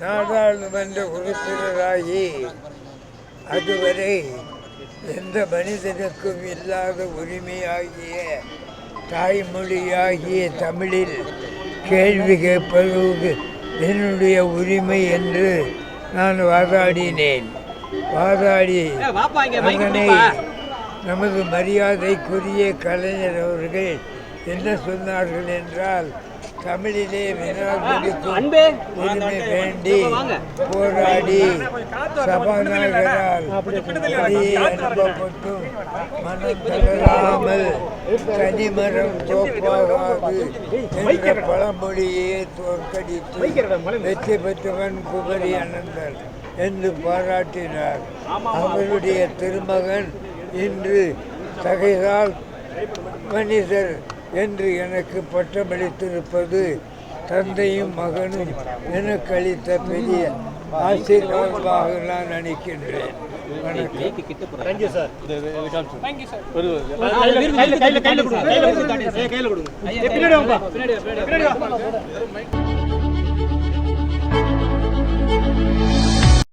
நாடாளுமன்ற உறுப்பினராகி அதுவரை எந்த மனிதனுக்கும் இல்லாத உரிமையாகிய தாய்மொழியாகிய தமிழில் கேள்வி கேட்பது என்னுடைய உரிமை என்று நான் வாதாடினேன். வாதாடி அதனை நமது மரியாதைக்குரிய கலைஞர் அவர்கள் என்ன சொன்னார்கள் என்றால் தமிழிலே வினாவிற்கும் உரிமை வேண்டி போராடி சபாநாயகரால் அனுப்பப்பட்டும் மனம் தளராமல் தனிமரம் தோப்பாகாது என்ற பழமொழியை தோற்கடித்து வெற்றி பெற்றவன் குமரி அனந்தன் என்று பாராட்டினார் அவருடைய திருமகன் இன்று தகைதால் மனிதர் என்று எனக்கு பட்டமளித்திருப்பது தந்தையும் மகனும் எனக்கு அளித்த பெரிய ஆசீர்வாதமாக நான் நினைக்கின்றேன். வணக்கம்.